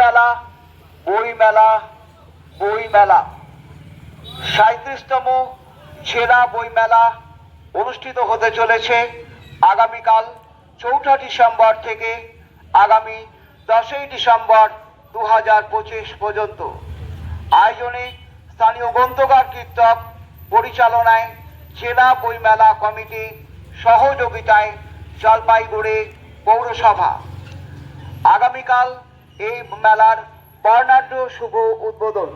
মেলা বই মেলা সাঁত্রিশতম জেলা বই মেলা অনুষ্ঠিত হতে চলেছে আগামীকাল চৌঠা ডিসেম্বর থেকে আগামী দশই ডিসেম্বর দু হাজার পঁচিশ পর্যন্ত। আয়োজনে স্থানীয় গ্রন্থকার কীর্তক পরিচালনায় জেলা বইমেলা কমিটি সহযোগিতায় জলপাইগুড়ি পৌরসভা। আগামীকাল এই মেলার বর্ণাঢ্য শুভ উদ্বোধন।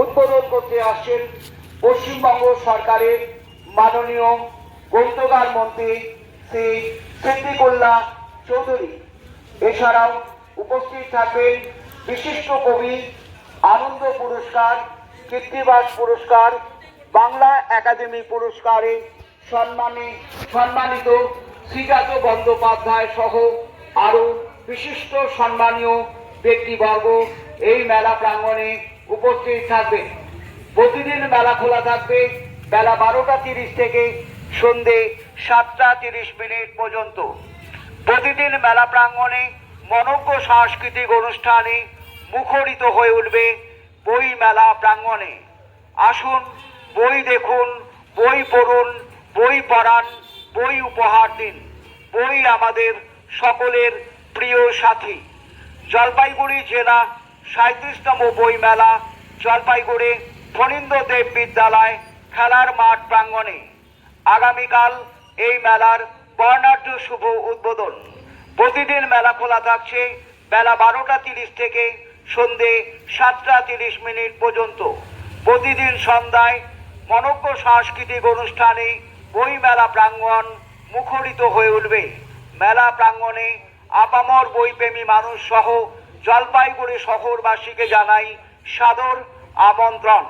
উদ্বোধন করতে আসছেন পশ্চিমবঙ্গ সরকারের মাননীয় গ্রন্থকার মন্ত্রী শ্রী সিদ্দিকুল্লাহ চৌধুরী। এছাড়াও উপস্থিত থাকবেন বিশিষ্ট কবি আনন্দ পুরস্কার, কীর্তিবাস পুরস্কার, বাংলা একাডেমি পুরস্কারে সম্মানে, সম্মানিত শ্রীজাত বন্দ্যোপাধ্যায় সহ আরও বিশিষ্ট সম্মানীয় ব্যক্তিবর্গ এই মেলা প্রাঙ্গণে উপস্থিত থাকবে। প্রতিদিন মেলা খোলা থাকবে। বেলা বারোটা তিরিশ থেকে সন্ধে সাতটা তিরিশ মিনিট পর্যন্ত। প্রতিদিন মেলা প্রাঙ্গণে মনজ্ঞ সাংস্কৃতিক অনুষ্ঠানে মুখরিত হয়ে উঠবে বই মেলা প্রাঙ্গণে। আসুন, বই দেখুন, বই পড়ুন, বই পড়ান, বই উপহার দিন। বই আমাদের সকলের প্রিয় সাথী, জলপাইগুড়ি জেলা সাঁত্রিশতম বই মেলা, জলপাইগুড়ি ফণীন্দ্র দেব বিদ্যালয় খেলার মাঠ প্রাঙ্গণে। আগামীকাল এই মেলার বর্ণাঢ্য শুভ উদ্বোধন। প্রতিদিন মেলা খোলা থাকছে বেলা বারোটা তিরিশ থেকে সন্ধে সাতটা তিরিশ মিনিট পর্যন্ত। প্রতিদিন সন্ধ্যায় মনজ্ঞ সাংস্কৃতিক অনুষ্ঠানে বই মেলা প্রাঙ্গণ মুখরিত হয়ে উঠবে। মেলা প্রাঙ্গণে আপামর বইপ্রেমী মানুষ সহ জলপাইগুড়ি শহরবাসীকে জানাই সাদর আমন্ত্রণ।